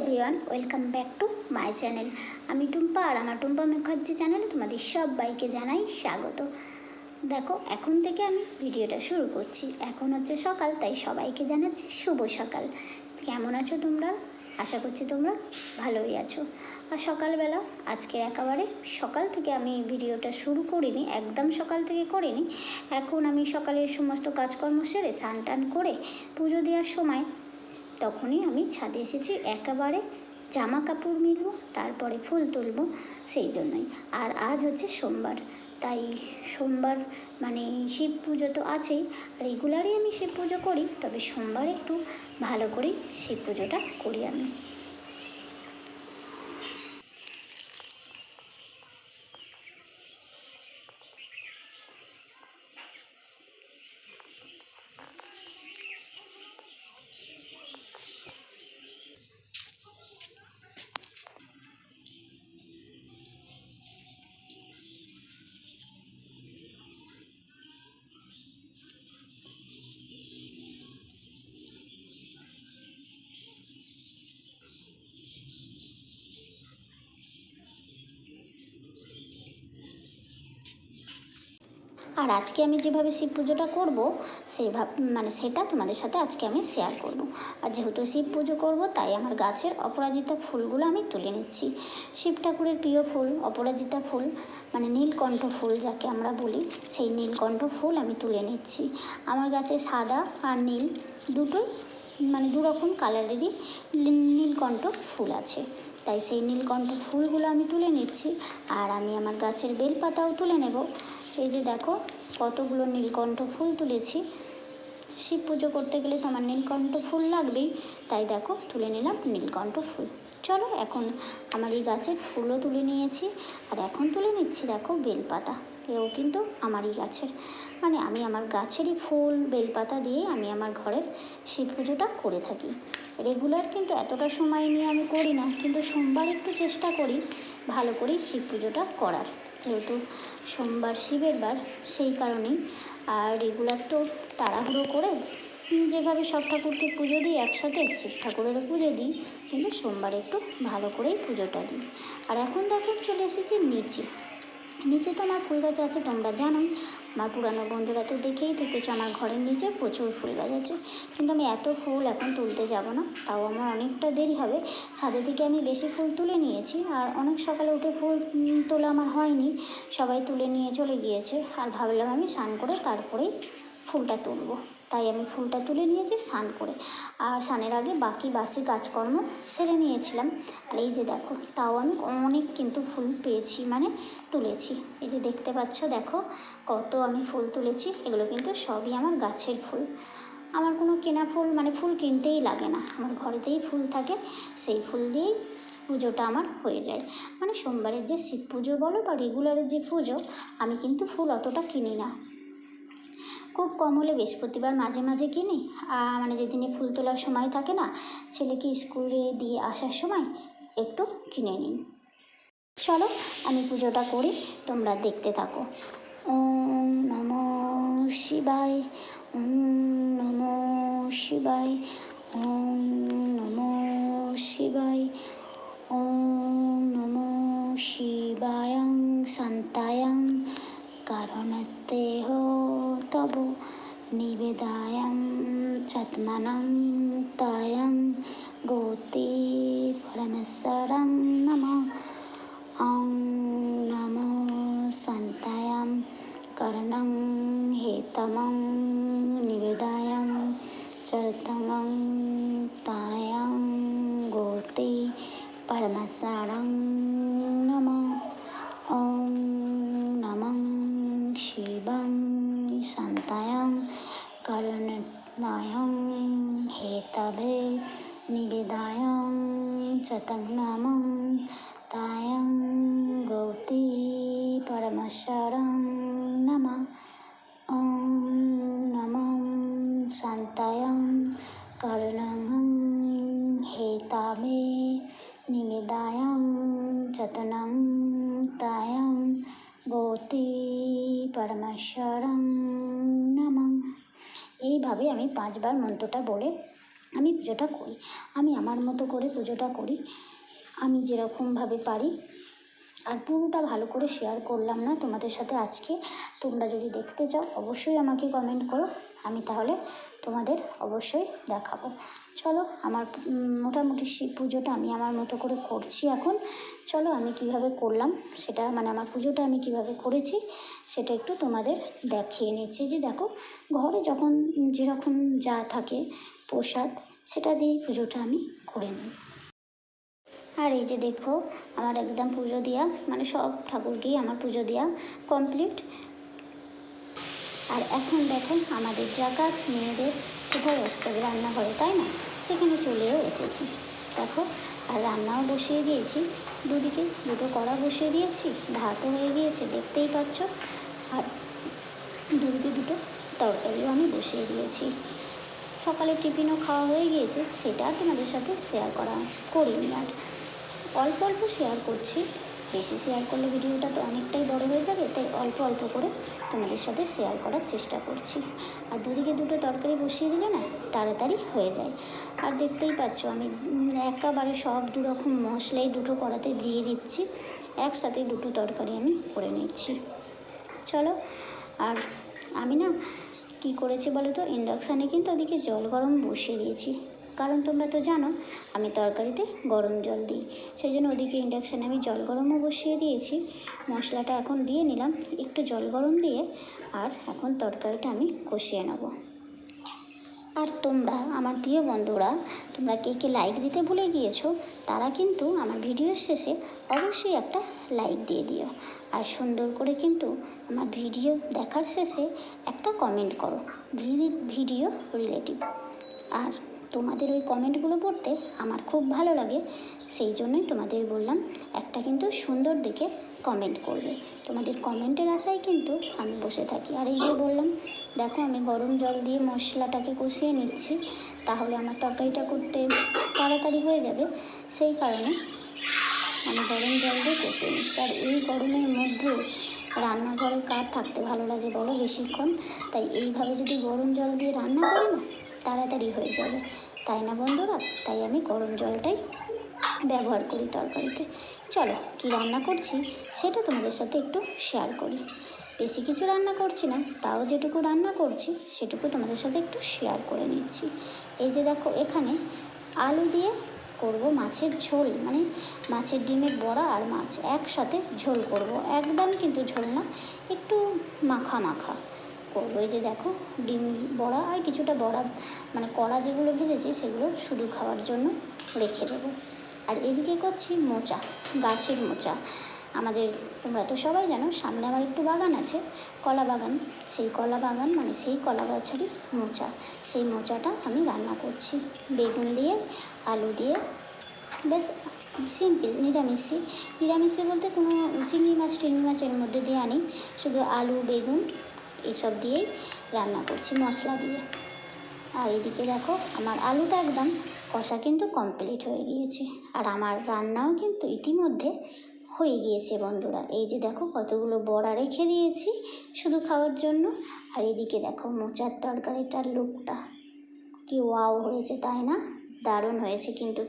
Everyone welcome back to my channel আমি টুম্পা আর আমার টুম্পা মুখার্জি চ্যানেলে তোমাদের সবাইকে জানাই স্বাগত। দেখো, এখন থেকে আমি ভিডিওটা শুরু করছি। এখন হচ্ছে সকাল, তাই সবাইকে জানাচ্ছি শুভ সকাল। কেমন আছো তোমরা? আশা করছি তোমরা ভালোই আছো। আর সকালবেলা আজকে একেবারে সকাল থেকে আমি ভিডিওটা শুরু করিনি, একদম সকাল থেকে করিনি। এখন আমি সকালের সমস্ত কাজকর্ম সেরে স্নান টান করে পুজো দেওয়ার সময় তখনই আমি ছাদে এসেছি, একেবারে জামা কাপড় মিলব, তারপরে ফুল তুলব, সেই জন্যই। আর আজ হচ্ছে সোমবার, তাই সোমবার মানে শিব পুজো তো আছেই, রেগুলারই আমি শিব পুজো করি, তবে সোমবার একটু ভালো করেই শিব পুজোটা করি আমি। আর আজকে আমি যেভাবে শিব পুজোটা করব সেইভাবে মানে সেটা তোমাদের সাথে আজকে আমি শেয়ার করব। আর যেহেতু শিব পুজো করব, তাই আমার গাছের অপরাজিতা ফুলগুলো আমি তুলে নিচ্ছি। শিব ঠাকুরের প্রিয় ফুল, অপরাজিতা ফুল মানে নীলকণ্ঠ ফুল যাকে আমরা বলি, সেই নীলকণ্ঠ ফুল আমি তুলে নিচ্ছি। আমার গাছে সাদা আর নীল দুটোই মানে দু রকম কালারেরই নীলকণ্ঠ ফুল আছে। তাই সেই নীলকণ্ঠ ফুলগুলো আমি তুলে নিচ্ছি। আর আমি আমার গাছের বেলপাতাও তুলে নেব। এই যে দেখো, কতগুলো নীলকণ্ঠ ফুল তুলেছি। শিব পুজো করতে গেলে তো আমার নীলকণ্ঠ ফুল লাগবেই, তাই দেখো, তুলে নিলাম নীলকণ্ঠ ফুল। চলো, এখন আমার এই গাছের ফুলও তুলে নিয়েছি, আর এখন তুলে নিচ্ছি দেখো বেলপাতা। এও কিন্তু আমারই গাছের মানে আমি আমার গাছেরই ফুল, বেলপাতা দিয়ে আমি আমার ঘরের শিব পুজোটা করে থাকি। রেগুলার কিন্তু এতটা সময় নিয়ে আমি করি না, কিন্তু সোমবার একটু চেষ্টা করি ভালো করেই শিব পুজোটা করার। যেহেতু সোমবার, শিবের বার, সেই কারণেই। আর রেগুলার তো তাড়াহুড়ো করে যেভাবে সব ঠাকুরকে পুজো দিই, একসাথে শিব ঠাকুরেরও পুজো দিই, কিন্তু সোমবার একটু ভালো করেই পুজোটা দিই। আর এখন দেখুন চলে এসেছি নিচে। নিচে তো আমার ফুল গাছ আছে, তোমরা জানোই। আমার পুরানো বন্ধুরা তো দেখেই থেকেছো, আমার ঘরের নিচে প্রচুর ফুল গাছ আছে। কিন্তু আমি এত ফুল এখন তুলতে যাব না, তাও আমার অনেকটা দেরি হবে। ছাদে থেকে আমি বেশি ফুল তুলে নিয়েছি, আর অনেক সকালে উঠে ফুল তোলা আমার হয়নি, সবাই তুলে নিয়ে চলে গিয়েছে। আর ভাবলাম আমি স্নান করে তারপরেই ফুলটা তুলবো। তাই আমি ফুলটা তুলে নিয়েছি স্নান করে। আর স্নানের আগে বাকি বাসি কাজকর্ম সেরে নিয়েছিলাম। আর এই যে দেখো, তাও আমি অনেক কিন্তু ফুল পেয়েছি মানে তুলেছি। এই যে দেখতে পাচ্ছ, দেখো, কত আমি ফুল তুলেছি, এগুলো কিন্তু সবই আমার গাছের ফুল। আমার কোনো কেনা ফুল মানে ফুল কিনতেই লাগে না। আমার ঘরেতেই ফুল থাকে, সেই ফুল দিয়েই পুজোটা আমার হয়ে যায়। মানে সোমবারের যে শিব পুজো বলো বা রেগুলারের যে পুজো, আমি কিন্তু ফুল অতটা কিনি না। খুব কম হলে বৃহস্পতিবার মাঝে মাঝে কিনি। মানে যেদিনে ফুল তোলার সময় থাকে না, ছেলেকে স্কুলে দিয়ে আসার সময় একটু কিনে নিন চলো, আমি পুজোটা করি, তোমরা দেখতে থাকো। ওম নম শিবায়, ওম নম শিবায়, ওম নম শিবায়, ওম নম শিবায়ং শান্তায়ং কারণতেহ तबु निवेदायं चत्मनं तयं गोते परमेश्वरं नमः। ॐ नमो सन्तयं कर्णं हेतमं निवेदायं चर्तमं तायं गोते परमेश्वरं नयं हेतवे निवेदायं च तन्नामं तायं गौती परमेश्वरं नमः ॐ नमः शान्तायं करुणं हेतवे निवेदायं चतनं तायं गोति परमेश्वरं नमः এইভাবে আমি পাঁচবার মন্ত্রটা বলে আমি পুজোটা করি। আমি আমার মতো করে পুজোটা করি। আমি যেরকমভাবে পারি আর পুরোটা ভালো করে শেয়ার করলাম না তোমাদের সাথে আজকে। তোমরা যদি দেখতে চাও, অবশ্যই আমাকে কমেন্ট করো। আমি তাহলে তোমাদের অবশ্যই দেখাবো। চলো, আমার মোটামুটি শিব পুজোটা আমি আমার মতো করে করছি এখন। চলো, আমি কীভাবে করলাম সেটা মানে আমার পুজোটা আমি কীভাবে করেছি সেটা একটু তোমাদের দেখিয়ে নিচ্ছি। যে দেখো, ঘরে যখন যেরকম যা থাকে প্রসাদ, সেটা দিয়েই পুজোটা আমি করে নিই। আর এই যে দেখো, আমার একদম পুজো দেওয়া মানে সব ঠাকুরকেই আমার পুজো দেওয়া কমপ্লিট আর এখন দেখো, আমাদের যা কাজ, মেয়েদের কোথায় বসতে হবে রান্নাঘরে তাই না? সেখানে চলেও এসেছি। দেখো, আর রান্নাও বসিয়ে দিয়েছি। দুদিকে দুটো কড়া বসিয়ে দিয়েছি, ভাতও হয়ে গিয়েছে, দেখতেই পাচ্ছ। আর দুদিকে দুটো তরকারিও আমি বসিয়ে দিয়েছি। সকালে টিফিনও খাওয়া হয়ে গিয়েছে, সেটা তোমাদের সাথে শেয়ার করা করিনি আর। অল্প অল্প শেয়ার করছি। বেশি শেয়ার করলে ভিডিওটা তো অনেকটাই বড় হয়ে যাবে, তাই অল্প অল্প করে তোমাদের সাথে শেয়ার করার চেষ্টা করছি। আর দুদিকে দুটো তরকারি বসিয়ে দিলে না তাড়াতাড়ি হয়ে যায়। আর দেখতেই পাচ্ছ আমি একেবারে সব দু রকম মশলাই দুটো কড়াতে দিয়ে দিচ্ছি। একসাথে দুটো তরকারি আমি করে নিচ্ছি। চলো, আর আমি না কি করেছি বলো তো? ইন্ডাকশানে কিন্তু ওদিকে জল গরম বসিয়ে দিয়েছি। কারণ তোমরা তো জানো, আমি তরকারিতে গরম জল দিই। সেই জন্য ওদিকে ইন্ডাকশানে আমি জল গরমও বসিয়ে দিয়েছি। মশলাটা এখন দিয়ে নিলাম, একটু জল গরম দিয়ে আর এখন তরকারিটা আমি কষিয়ে নেব। আর তোমরা, আমার প্রিয় বন্ধুরা, তোমরা কে কে লাইক দিতে ভুলে গিয়েছো, তারা কিন্তু আমার ভিডিওর শেষে অবশ্যই একটা লাইক দিয়ে দিও। আর সুন্দর করে কিন্তু আমার ভিডিও দেখার শেষে একটা কমেন্ট করো ভিডি- ভিডিও রিলেটিভ আর তোমাদের ওই কমেন্টগুলো পড়তে আমার খুব ভালো লাগে। সেই জন্যই তোমাদের বললাম, একটা কিন্তু সুন্দর দেখে কমেন্ট করবে। তোমাদের কমেন্টের আশায় কিন্তু আমি বসে থাকি। আর এই যে বললাম, দেখো আমি গরম জল দিয়ে মশলাটাকে কষিয়ে নিচ্ছি, তাহলে আমার তরকারিটা করতে তাড়াতাড়ি হয়ে যাবে। সেই কারণে আমি গরম জল দিয়ে কষিয়ে নিচ্ছি। আর এই গরমের মধ্যে রান্নাঘরে কার থাকতে ভালো লাগে বলো? বেশিক্ষণ। তাই এইভাবে যদি গরম জল দিয়ে রান্না করি না তাড়াতাড়ি হয়ে যাবে। তাই না বন্ধুরা? তাই আমি গরম জলটাই ব্যবহার করি তরকারিতে। চলো, কি রান্না করছি সেটা তোমাদের সাথে একটু শেয়ার করি। বেশি কিছু রান্না করছি না, তাও যেটুকু রান্না করছি সেটুকু তোমাদের সাথে একটু শেয়ার করে নিচ্ছি। এই যে দেখো, এখানে আলু দিয়ে করব মাছের ঝোল মানে মাছের ডিমের বড়া আর মাছ। একসাথে ঝোল করব। একদম কিন্তু ঝোল না, একটু মাখা মাখা করব। এই যে দেখো, ডিম বড়া আর কিছুটা বড়া মানে কড়া যেগুলো ভেজেছি সেগুলো শুধু খাওয়ার জন্য রেখে দেবো। আর এদিকে করছি মোচা, গাছের মোচা। আমাদের, তোমরা তো সবাই জানো, সামনে আমার একটু বাগান আছে, কলা বাগান। সেই কলা বাগান মানে সেই কলা গাছেরই মোচা। সেই মোচাটা আমি রান্না করছি। বেগুন দিয়ে, আলু দিয়ে বেশ সিম্পল, নিরামিষই। নিরামিষি বলতে কোনো চিংড়ি মাছ, টিংড়ি মাছ এর মধ্যে দিয়ে আনি শুধু আলু, বেগুন এইসব দিয়েই রান্না করছি, মশলা দিয়ে। আর এদিকে দেখো, আমার আলুটা একদম কষা কিন্তু কমপ্লিট হয়ে গিয়েছে। আর আমার রান্নাও কিন্তু ইতিমধ্যে হয়ে গিয়েছে বন্ধুরা। এই যে দেখো, কতগুলো বড়া রেখে দিয়েছি শুধু খাওয়ার জন্য। আর এদিকে দেখো, মোচার তরকারিটার লুকটা কি ওয়াও হয়েছে, তাই না? দারুণ হয়েছে কিন্তু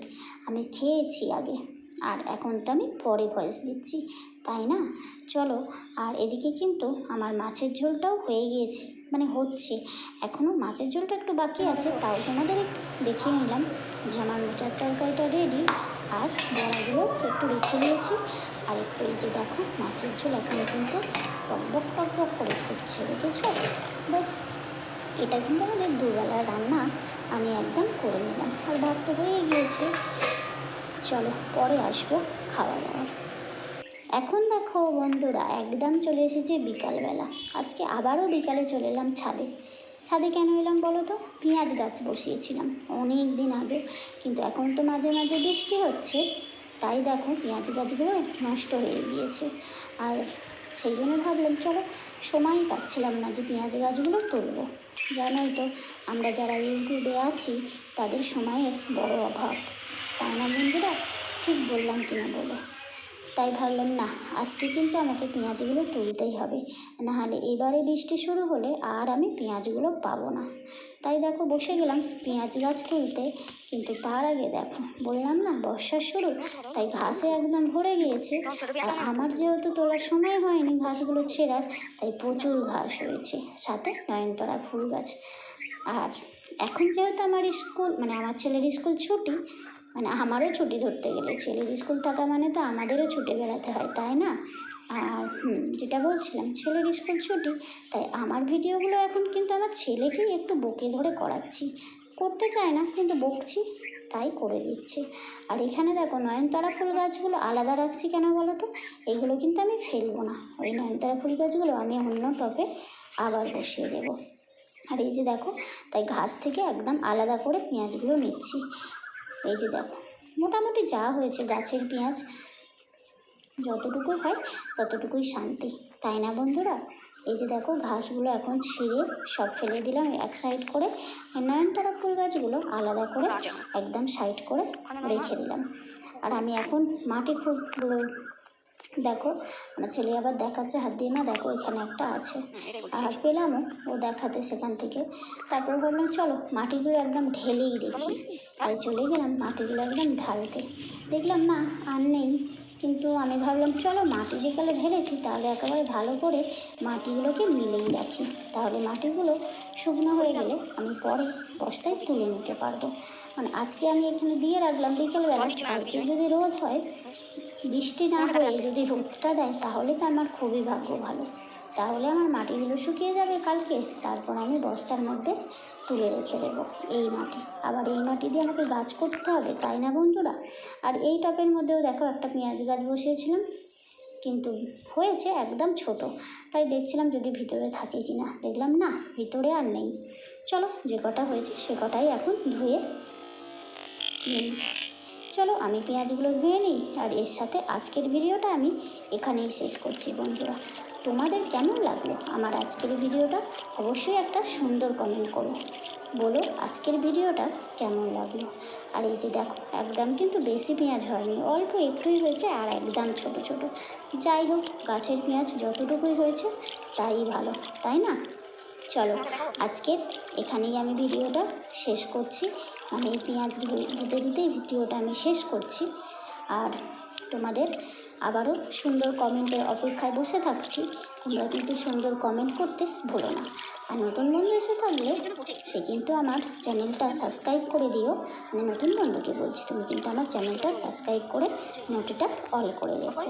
আমি খেয়েছি আগে। আর এখন তো আমি পরে ভয়েস দিচ্ছি। তাই না? চলো, আর এদিকে কিন্তু আমার মাছের ঝোলটাও হয়ে গিয়েছে মানে হচ্ছে। এখনও মাছের ঝোলটা একটু বাকি আছে, তাও তোমাদের একটু দেখিয়ে নিলাম। যে আমার মোচার তরকারিটা রেডি আর বড়াগুলো একটু রেখে দিয়েছি। আর একটু এই যে দেখো, মাছের ঝোল এখন কিন্তু টকবক টকবক করে ফুটছে, দেখেছ? ব্যাস, এটা কিন্তু আমাদের দুবেলার রান্না, আমি একদম করে নিলাম। আর ভাত তো হয়ে গিয়েছে। চলো, পরে আসব খাওয়া দাওয়ার। এখন দেখো বন্ধুরা, একদম চলে এসেছে বিকালবেলা। আজকে আবারও বিকালে চলে এলাম ছাদে। ছাদে কেন এলাম বলো তো? পেঁয়াজ গাছ বসিয়েছিলাম অনেক দিন আগে, কিন্তু এখন তো মাঝে মাঝে বৃষ্টি হচ্ছে। তাই দেখো পেঁয়াজ গাছগুলো নষ্ট হয়ে গিয়েছে। আর সেই জন্য ভাবলাম, চলো সময়ই পাচ্ছিলাম না যে পেঁয়াজ গাছগুলো তুলবো। জানোই তো, আমরা যারা ইউটিউবে আছি, তাদের সময়ের বড় অভাব। তাই না বন্ধুরা? ঠিক বললাম কিনা বলো? তাই ভাবলাম, না, আজকে কিন্তু আমাকে পেঁয়াজগুলো তুলতেই হবে। নাহলে এবারে বৃষ্টি শুরু হলে আর আমি পেঁয়াজগুলো পাবো না। তাই দেখো, বসে গেলাম পেঁয়াজ গাছ তুলতে। কিন্তু তার আগে দেখো, বললাম না বর্ষার শুরু, তাই ঘাসে একদম ভরে গিয়েছে। আর আমার যেহেতু তোলার সময় হয়নি ঘাসগুলো ছেঁড়ার, তাই প্রচুর ঘাস হয়েছে। সাথে নয়নতারা ফুল গাছ। আর এখন যেহেতু আমার স্কুল মানে আমার ছেলের স্কুল ছুটি মানে আমারও ছুটি ধরতে গেলে, ছেলের স্কুল থাকা মানে তো আমাদেরও ছুটে বেড়াতে হয়, তাই না? আর যেটা বলছিলাম, ছেলের স্কুল ছুটি, তাই আমার ভিডিওগুলো এখন কিন্তু আমার ছেলেকেই একটু বকে ধরে করাচ্ছি। করতে চায় না, কিন্তু বকছি, তাই করে দিচ্ছে। আর এখানে দেখো, নয়নতারা ফুল গাছগুলো আলাদা রাখছি কেন বলো তো? এগুলো কিন্তু আমি ফেলব না। ওই নয়নতারা ফুল গাছগুলো আমি অন্য টপে আবার বসিয়ে দেবো। আর এই যে দেখো, তাই ঘাস থেকে একদম আলাদা করে পেঁয়াজগুলো নিচ্ছি। এই যে দেখো মোটামুটি যা হয়েছে গাছের পেঁয়াজ যতটুকু হয় ততটুকুই শান্তি। তাই না বন্ধুরা? এই যে দেখো ঘাসগুলো এখন ছিঁড়ে সব ফেলে দিলাম এক সাইড করে নয়নতারা ফুল গাছগুলো আলাদা করে একদম সাইড করে রেখে দিলাম। আর আমি এখন মাটি খুব দেখো আমার ছেলে আবার দেখাচ্ছে হাত দিয়ে না দেখো এখানে একটা আছে। আর পেলামও ও দেখাতে সেখান থেকে। তারপর বললাম চলো মাটিগুলো একদম ঢেলেই দেখি। তাই চলে গেলাম মাটিগুলো একদম ঢালতে। দেখলাম না আর নেই। কিন্তু আমি ভাবলাম চলো মাটি যে কালে ঢেলেছি তাহলে একেবারে ভালো করে মাটিগুলোকে মিলেই রাখি। তাহলে মাটিগুলো শুকনো হয়ে গেলে আমি পরে বস্তায় তুলে নিতে পারব। মানে আজকে আমি এখানে দিয়ে রাখলাম বিকেলবেলা। কালকে যদি রোদ হয় বৃষ্টি না হয়ে যদি রোদটা দেয়, তাহলে তো আমার খুবই ভাগ্য ভালো। তাহলে আমার মাটিগুলো শুকিয়ে যাবে কালকে, তারপর আমি বস্তার মধ্যে তুলে রেখে দেবো এই মাটি। আবার এই মাটি দিয়ে আমাকে গাছ করতে হবে, তাই না বন্ধুরা? আর এই টপের মধ্যেও দেখো একটা পেঁয়াজ গাছ বসিয়েছিলাম, কিন্তু হয়েছে একদম ছোট। তাই দেখছিলাম যদি ভিতরে থাকে কি না দেখলাম না, ভিতরে আর নেই। চলো, যে কটা হয়েছে সে কটাই এখন ধুয়ে নিই। চলো আমি পেঁয়াজগুলো ধুয়ে নিই। আর এর সাথে আজকের ভিডিওটা আমি এখানেই শেষ করছি বন্ধুরা। তোমাদের কেমন লাগল আমার আজকের ভিডিওটা? অবশ্যই একটা সুন্দর কমেন্ট করো। বলো আজকের ভিডিওটা কেমন লাগল? আর এই যে দেখো, একদম কিন্তু বেশি পেঁয়াজ হয়নি, অল্প একটুই হয়েছে আর একদম ছোট ছোট। যাই হোক, গাছের পেঁয়াজ যতটুকুই হয়েছে, তাই ভালো, তাই না? চলো, আজকে এখানেই আমি ভিডিওটা শেষ করছি। মানে এই পেঁয়াজ দিতে দিতেই ভিডিওটা আমি শেষ করছি। আর তোমাদের আবারও সুন্দর কমেন্টের অপেক্ষায় বসে থাকছি। তোমরা কিন্তু সুন্দর কমেন্ট করতে ভুলো না। আর নতুন বন্ধু এসে থাকলে সে কিন্তু আমার চ্যানেলটা সাবস্ক্রাইব করে দিও। মানে নতুন বন্ধুকে বলছি, তুমি কিন্তু আমার চ্যানেলটা সাবস্ক্রাইব করে নোটিটা অল করে রেখো।